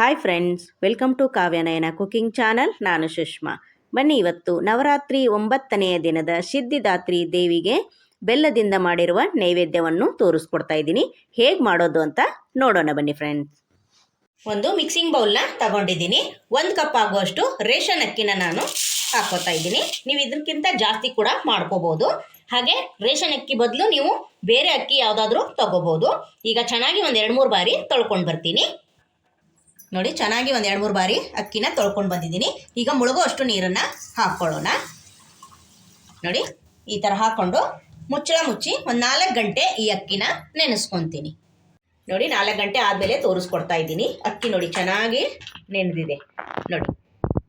Hi friends welcome to Kavyanayana cooking channel ನಾನು ಸುಷ್ಮಾ. ಬನ್ನಿ ಇವತ್ತು ನವರಾತ್ರಿ ಒಂಬತ್ತನೆಯ ದಿನದ ಸಿದ್ಧಿದಾತ್ರಿ ದೇವಿಗೆ ಬೆಲ್ಲದಿಂದ ಮಾಡಿರುವ ನೈವೇದ್ಯವನ್ನು ತೋರಿಸ್ಕೊಡ್ತಾ ಇದ್ದೀನಿ. ಹೇಗೆ ಮಾಡೋದು ಅಂತ ನೋಡೋಣ ಬನ್ನಿ ಫ್ರೆಂಡ್ಸ್ ಒಂದು ಮಿಕ್ಸಿಂಗ್ ಬೌಲ್ನ ತಗೊಂಡಿದ್ದೀನಿ. ಒಂದು ಕಪ್ ಆಗುವಷ್ಟು ರೇಷನ್ ಅಕ್ಕಿನ ನಾನು ಹಾಕೋತಾ ಇದ್ದೀನಿ. ನೀವು ಇದಕ್ಕಿಂತ ಜಾಸ್ತಿ ಕೂಡ ಮಾಡ್ಕೋಬೋದು. ಹಾಗೆ ರೇಷನ್ ಅಕ್ಕಿ ಬದಲು ನೀವು ಬೇರೆ ಅಕ್ಕಿ ಯಾವುದಾದ್ರೂ ತಗೋಬೋದು. ಈಗ ಚೆನ್ನಾಗಿ ಒಂದು ಎರಡು ಮೂರು ಬಾರಿ ತೊಳ್ಕೊಂಡು ಬರ್ತೀನಿ. ನೋಡಿ, ಚೆನ್ನಾಗಿ ಒಂದು ಎರಡು ಮೂರು ಬಾರಿ ಅಕ್ಕಿನ ತೊಳ್ಕೊಂಡು ಬಂದಿದ್ದೀನಿ. ಈಗ ಮುಳುಗೋ ಅಷ್ಟು ನೀರನ್ನು ಹಾಕ್ಕೊಳ್ಳೋಣ. ನೋಡಿ, ಈ ಥರ ಹಾಕ್ಕೊಂಡು ಮುಚ್ಚಳ ಮುಚ್ಚಿ ಒಂದು ನಾಲ್ಕು ಗಂಟೆ ಈ ಅಕ್ಕಿನ ನೆನೆಸ್ಕೊತೀನಿ. ನೋಡಿ, ನಾಲ್ಕು ಗಂಟೆ ಆದಮೇಲೆ ತೋರಿಸ್ಕೊಡ್ತಾ ಇದ್ದೀನಿ. ಅಕ್ಕಿ ನೋಡಿ, ಚೆನ್ನಾಗಿ ನೆನೆದಿದೆ. ನೋಡಿ,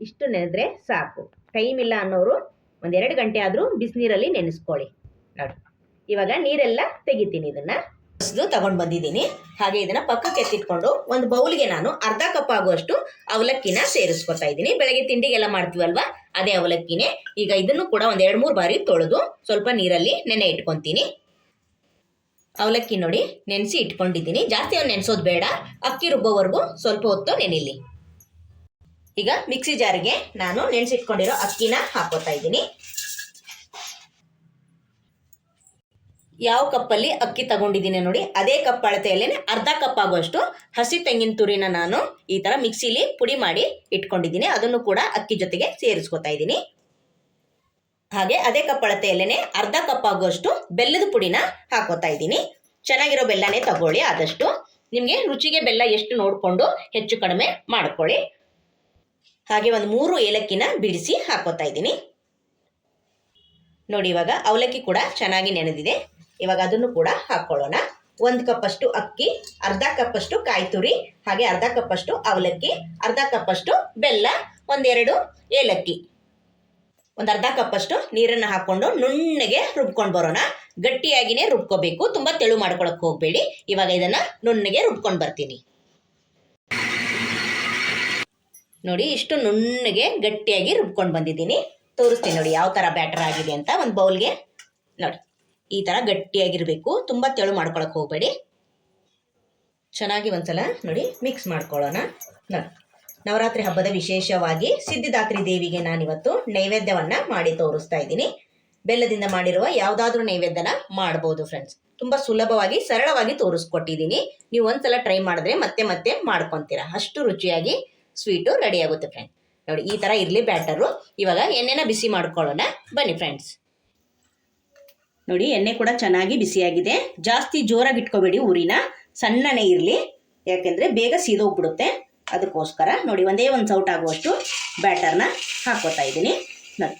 ಇಷ್ಟು ನೆನೆದ್ರೆ ಸಾಕು. ಟೈಮ್ ಇಲ್ಲ ಅನ್ನೋರು ಒಂದೆರಡು ಗಂಟೆ ಆದರೂ ಬಿಸಿನೀರಲ್ಲಿ ನೆನೆಸ್ಕೊಳ್ಳಿ. ನೋಡಿ, ಇವಾಗ ನೀರೆಲ್ಲ ತೆಗಿತೀನಿ ಇದನ್ನು. ಹಸ್ದು ತಗೊಂಡು ಬಂದಿದ್ದೀನಿ. ಹಾಗೆ ಇದನ್ನ ಪಕ್ಕಕ್ಕೆ ಎತ್ತಿಟ್ಕೊಂಡು ಒಂದು ಬೌಲ್ಗೆ ನಾನು ಅರ್ಧ ಕಪ್ ಆಗುವಷ್ಟು ಅವಲಕ್ಕಿನ ಸೇರಿಸ್ಕೊತಾ ಇದ್ದೀನಿ. ಬೆಳಗ್ಗೆ ತಿಂಡಿಗೆಲ್ಲ ಮಾಡ್ತೀವಲ್ವಾ ಅದೇ ಅವಲಕ್ಕಿನೇ. ಈಗ ಇದನ್ನು ಕೂಡ ಒಂದು ಎರಡು ಮೂರು ಬಾರಿ ತೊಳೆದು ಸ್ವಲ್ಪ ನೀರಲ್ಲಿ ನೆನೆ ಇಟ್ಕೊಂತೀನಿ. ಅವಲಕ್ಕಿ ನೋಡಿ ನೆನೆಸಿ ಇಟ್ಕೊಂಡಿದ್ದೀನಿ. ಜಾಸ್ತಿ ಅವ್ನು ನೆನೆಸೋದು ಬೇಡ. ಅಕ್ಕಿ ರುಬ್ಬೋವರೆಗೂ ಸ್ವಲ್ಪ ಹೊತ್ತು ನೆನಿಲಿ. ಈಗ ಮಿಕ್ಸಿ ಜಾರಿಗೆ ನಾನು ನೆನೆಸಿಟ್ಕೊಂಡಿರೋ ಅಕ್ಕಿನ ಹಾಕೋತಾ ಇದ್ದೀನಿ. ಯಾವ ಕಪ್ಪಲ್ಲಿ ಅಕ್ಕಿ ತಗೊಂಡಿದ್ದೀನಿ ನೋಡಿ, ಅದೇ ಕಪ್ ಅಳತೆಯಲ್ಲೇ ಅರ್ಧ ಕಪ್ ಆಗುವಷ್ಟು ಹಸಿ ತೆಂಗಿನ ತುರಿನ ನಾನು ಈ ಥರ ಮಿಕ್ಸಿಲಿ ಪುಡಿ ಮಾಡಿ ಇಟ್ಕೊಂಡಿದ್ದೀನಿ. ಅದನ್ನು ಕೂಡ ಅಕ್ಕಿ ಜೊತೆಗೆ ಸೇರಿಸ್ಕೊತಾ ಇದ್ದೀನಿ. ಹಾಗೆ ಅದೇ ಕಪ್ ಅಳತೆಯಲ್ಲೇ ಅರ್ಧ ಕಪ್ ಆಗುವಷ್ಟು ಬೆಲ್ಲದ ಪುಡಿನ ಹಾಕೋತಾ ಇದ್ದೀನಿ. ಚೆನ್ನಾಗಿರೋ ಬೆಲ್ಲನೇ ತಗೊಳ್ಳಿ ಆದಷ್ಟು. ನಿಮಗೆ ರುಚಿಗೆ ಬೆಲ್ಲ ಎಷ್ಟು ನೋಡಿಕೊಂಡು ಹೆಚ್ಚು ಕಡಿಮೆ ಮಾಡ್ಕೊಳ್ಳಿ. ಹಾಗೆ ಒಂದು ಮೂರು ಏಲಕ್ಕಿನ ಬಿಡಿಸಿ ಹಾಕೋತಾ ಇದ್ದೀನಿ. ನೋಡಿ, ಇವಾಗ ಅವಲಕ್ಕಿ ಕೂಡ ಚೆನ್ನಾಗಿ ನೆನೆದಿದೆ. ಇವಾಗ ಅದನ್ನು ಕೂಡ ಹಾಕ್ಕೊಳ್ಳೋಣ ಒಂದು ಕಪ್ಪಷ್ಟು ಅಕ್ಕಿ, ಅರ್ಧ ಕಪ್ಪಷ್ಟು ಕಾಯಿ ತುರಿ ಹಾಗೆ ಅರ್ಧ ಕಪ್ಪಷ್ಟು ಅವಲಕ್ಕಿ, ಅರ್ಧ ಕಪ್ಪಷ್ಟು ಬೆಲ್ಲ, ಒಂದೆರಡು ಏಲಕ್ಕಿ. ಒಂದು ಅರ್ಧ ಕಪ್ಪಷ್ಟು ನೀರನ್ನು ಹಾಕ್ಕೊಂಡು ನುಣ್ಣಗೆ ರುಬ್ಕೊಂಡು ಬರೋಣ. ಗಟ್ಟಿಯಾಗಿನೇ ರುಬ್ಕೋಬೇಕು. ತುಂಬ ತೆಳು ಮಾಡ್ಕೊಳಕ್ಕೆ ಹೋಗಬೇಡಿ. ಇವಾಗ ಇದನ್ನು ನುಣ್ಣಗೆ ರುಬ್ಕೊಂಡು ಬರ್ತೀನಿ. ನೋಡಿ, ಇಷ್ಟು ನುಣ್ಣಗೆ ಗಟ್ಟಿಯಾಗಿ ರುಬ್ಕೊಂಡು ಬಂದಿದ್ದೀನಿ. ತೋರಿಸ್ತೀನಿ ನೋಡಿ, ಯಾವ ಥರ ಬ್ಯಾಟರ್ ಆಗಿದೆ ಅಂತ ಒಂದು ಬೌಲ್ಗೆ. ನೋಡಿ. ಈ ಥರ ಗಟ್ಟಿಯಾಗಿರಬೇಕು. ತುಂಬ ತೆಳು ಮಾಡ್ಕೊಳಕ್ಕೆ ಹೋಗಬೇಡಿ. ಚೆನ್ನಾಗಿ ಒಂದ್ಸಲ ನೋಡಿ ಮಿಕ್ಸ್ ಮಾಡ್ಕೊಳ್ಳೋಣ. ನವರಾತ್ರಿ ಹಬ್ಬದ ವಿಶೇಷವಾಗಿ ಸಿದ್ಧಿದಾತ್ರಿ ದೇವಿಗೆ ನಾನಿವತ್ತು ನೈವೇದ್ಯವನ್ನು ಮಾಡಿ ತೋರಿಸ್ತಾ ಇದ್ದೀನಿ. ಬೆಲ್ಲದಿಂದ ಮಾಡಿರುವ ಯಾವುದಾದ್ರೂ ನೈವೇದ್ಯನ ಮಾಡ್ಬೋದು ಫ್ರೆಂಡ್ಸ್ ತುಂಬ ಸುಲಭವಾಗಿ, ಸರಳವಾಗಿ ತೋರಿಸ್ಕೊಟ್ಟಿದ್ದೀನಿ. ನೀವು ಒಂದ್ಸಲ ಟ್ರೈ ಮಾಡಿದ್ರೆ ಮತ್ತೆ ಮತ್ತೆ ಮಾಡ್ಕೊತೀರಾ. ಅಷ್ಟು ರುಚಿಯಾಗಿ ಸ್ವೀಟು ರೆಡಿ ಆಗುತ್ತೆ ಫ್ರೆಂಡ್ಸ್ ನೋಡಿ, ಈ ಥರ ಇರಲಿ ಬ್ಯಾಟರು ಇವಾಗ ಎಣ್ಣೆನ ಬಿಸಿ ಮಾಡ್ಕೊಳ್ಳೋಣ. ಬನ್ನಿ ಫ್ರೆಂಡ್ಸ್ ನೋಡಿ, ಎಣ್ಣೆ ಕೂಡ ಚೆನ್ನಾಗಿ ಬಿಸಿಯಾಗಿದೆ. ಜಾಸ್ತಿ ಜೋರಾಗಿ ಇಟ್ಕೋಬೇಡಿ ಊರಿನ. ಸಣ್ಣನೇ ಇರಲಿ. ಯಾಕೆಂದರೆ ಬೇಗ ಸೀದೋಗ್ಬಿಡುತ್ತೆ. ಅದಕ್ಕೋಸ್ಕರ ನೋಡಿ, ಒಂದೇ ಒಂದು ಸೌಟ್ ಆಗುವಷ್ಟು ಬ್ಯಾಟರ್ನ ಹಾಕೋತಾ ಇದ್ದೀನಿ. ನೋಡಿ.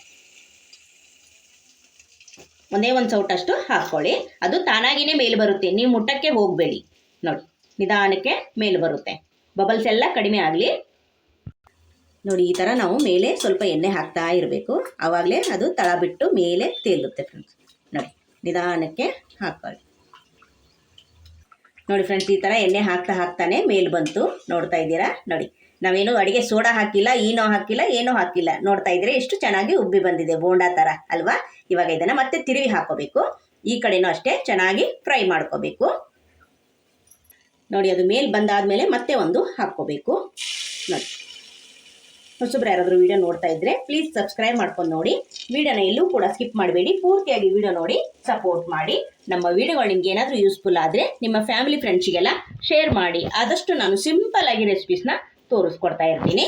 ಒಂದೇ ಒಂದು ಸೌಟಷ್ಟು ಹಾಕ್ಕೊಳ್ಳಿ. ಅದು ತಾನಾಗಿನೇ ಮೇಲೆ ಬರುತ್ತೆ. ನೀವು ಮುಟ್ಟಕ್ಕೆ ಹೋಗಬೇಡಿ. ನೋಡಿ, ನಿಧಾನಕ್ಕೆ ಮೇಲೆ ಬರುತ್ತೆ. ಬಬಲ್ಸ್ ಎಲ್ಲ ಕಡಿಮೆ ಆಗಲಿ. ನೋಡಿ, ಈ ಥರ ನಾವು ಮೇಲೆ ಸ್ವಲ್ಪ ಎಣ್ಣೆ ಹಾಕ್ತಾ ಇರಬೇಕು. ಆವಾಗಲೇ ಅದು ತಳ ಬಿಟ್ಟು ಮೇಲೆ ತೇಲುತ್ತೆ ಫ್ರೆಂಡ್ಸ್ ನೋಡಿ, ನಿಧಾನಕ್ಕೆ ಹಾಕೊಳ್ಳಿ. ನೋಡಿ ಫ್ರೆಂಡ್ಸ್ ಈ ಥರ ಎಣ್ಣೆ ಹಾಕ್ತಾ ಹಾಕ್ತಾನೆ ಮೇಲೆ ಬಂತು. ನೋಡ್ತಾ ಇದ್ದೀರಾ? ನೋಡಿ, ನಾವೇನು ಅಡುಗೆ ಸೋಡಾ ಹಾಕಿಲ್ಲ ಏನೋ ಹಾಕಿಲ್ಲ, ಏನೂ ಹಾಕಿಲ್ಲ. ನೋಡ್ತಾ ಇದ್ರೆ ಎಷ್ಟು ಚೆನ್ನಾಗಿ ಉಬ್ಬಿ ಬಂದಿದೆ ಬೋಂಡಾ ಥರ ಅಲ್ವಾ? ಇವಾಗ ಇದನ್ನು ಮತ್ತೆ ತಿರುವಿ ಹಾಕೋಬೇಕು. ಈ ಕಡೆನೂ ಅಷ್ಟೇ ಚೆನ್ನಾಗಿ ಫ್ರೈ ಮಾಡ್ಕೋಬೇಕು. ನೋಡಿ, ಅದು ಮೇಲೆ ಬಂದಾದಮೇಲೆ ಮತ್ತೆ ಒಂದು ಹಾಕ್ಕೋಬೇಕು. ನೋಡಿ. ಹೊಸಬ್ರು ಯಾರಾದರೂ ವಿಡಿಯೋ ನೋಡ್ತಾ ಇದ್ರೆ ಪ್ಲೀಸ್ ಸಬ್ಸ್ಕ್ರೈಬ್ ಮಾಡ್ಕೊಂಡು ನೋಡಿ. ವಿಡಿಯೋನ ಎಲ್ಲೂ ಕೂಡ ಸ್ಕಿಪ್ ಮಾಡಬೇಡಿ. ಪೂರ್ತಿಯಾಗಿ ವಿಡಿಯೋ ನೋಡಿ ಸಪೋರ್ಟ್ ಮಾಡಿ. ನಮ್ಮ ವಿಡಿಯೋಗಳು ನಿಮ್ಗೆ ಏನಾದರೂ ಯೂಸ್ಫುಲ್ ಆದರೆ ನಿಮ್ಮ ಫ್ಯಾಮಿಲಿ ಫ್ರೆಂಡ್ಸಿಗೆಲ್ಲ ಶೇರ್ ಮಾಡಿ. ಆದಷ್ಟು ನಾನು ಸಿಂಪಲ್ ಆಗಿ ರೆಸಿಪೀಸ್ನ ತೋರಿಸ್ಕೊಡ್ತಾ ಇರ್ತೀನಿ.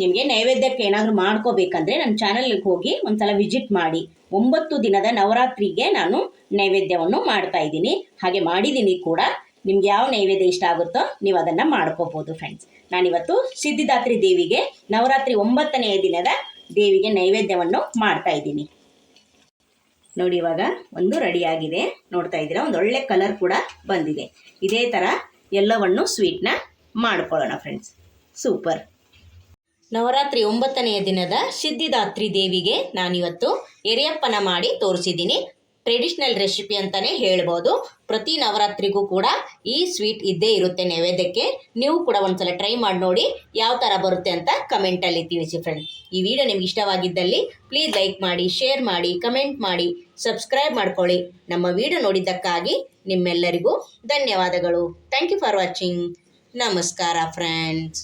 ನಿಮಗೆ ನೈವೇದ್ಯಕ್ಕೆ ಏನಾದರೂ ಮಾಡ್ಕೋಬೇಕಂದ್ರೆ ನನ್ನ ಚಾನಲ್ಗೆ ಹೋಗಿ ಒಂದ್ಸಲ ವಿಸಿಟ್ ಮಾಡಿ. ಒಂಬತ್ತು ದಿನದ ನವರಾತ್ರಿಗೆ ನಾನು ನೈವೇದ್ಯವನ್ನು ಮಾಡ್ತಾ ಇದ್ದೀನಿ. ಹಾಗೆ ಮಾಡಿದ್ದೀನಿ ಕೂಡ. ನಿಮ್ಗೆ ಯಾವ ನೈವೇದ್ಯ ಇಷ್ಟ ಆಗುತ್ತೋ ನೀವು ಅದನ್ನು ಮಾಡ್ಕೋಬೋದು ಫ್ರೆಂಡ್ಸ್ ನಾನಿವತ್ತು ಸಿದ್ಧಿದಾತ್ರಿ ದೇವಿಗೆ ನವರಾತ್ರಿ ಒಂಬತ್ತನೆಯ ದಿನದ ದೇವಿಗೆ ನೈವೇದ್ಯವನ್ನು ಮಾಡ್ತಾ ಇದ್ದೀನಿ. ನೋಡಿ ಇವಾಗ ಒಂದು ರೆಡಿಯಾಗಿದೆ ನೋಡ್ತಾ ಇದ್ದೀರಾ? ಒಂದು ಒಳ್ಳೆ ಕಲರ್ ಕೂಡ ಬಂದಿದೆ. ಇದೇ ಥರ ಎಲ್ಲವನ್ನು ಸ್ವೀಟ್ನ ಮಾಡ್ಕೊಳ್ಳೋಣ ಫ್ರೆಂಡ್ಸ್ ಸೂಪರ್ ನವರಾತ್ರಿ ಒಂಬತ್ತನೆಯ ದಿನದ ಸಿದ್ಧಿದಾತ್ರಿ ದೇವಿಗೆ ನಾನಿವತ್ತು ಎರೆಯಪ್ಪನ ಮಾಡಿ ತೋರಿಸಿದ್ದೀನಿ. ಟ್ರೆಡಿಷ್ನಲ್ ರೆಸಿಪಿ ಅಂತಲೇ ಹೇಳ್ಬೋದು. ಪ್ರತಿ ನವರಾತ್ರಿಗೂ ಕೂಡ ಈ ಸ್ವೀಟ್ ಇದ್ದೇ ಇರುತ್ತೆ ನೈವೇದ್ಯಕ್ಕೆ. ನೀವು ಕೂಡ ಒಂದ್ಸಲ ಟ್ರೈ ಮಾಡಿ ನೋಡಿ ಯಾವ ಥರ ಬರುತ್ತೆ ಅಂತ ಕಮೆಂಟಲ್ಲಿ ತಿಳಿಸಿ ಫ್ರೆಂಡ್ ಈ ವಿಡಿಯೋ ನಿಮ್ಗೆ ಇಷ್ಟವಾಗಿದ್ದಲ್ಲಿ ಪ್ಲೀಸ್ ಲೈಕ್ ಮಾಡಿ ಶೇರ್ ಮಾಡಿ ಕಮೆಂಟ್ ಮಾಡಿ ಸಬ್ಸ್ಕ್ರೈಬ್ ಮಾಡ್ಕೊಳ್ಳಿ. ನಮ್ಮ ವಿಡಿಯೋ ನೋಡಿದ್ದಕ್ಕಾಗಿ ನಿಮ್ಮೆಲ್ಲರಿಗೂ ಧನ್ಯವಾದಗಳು. ಥ್ಯಾಂಕ್ ಯು ಫಾರ್ ವಾಚಿಂಗ್ ನಮಸ್ಕಾರ ಫ್ರೆಂಡ್ಸ್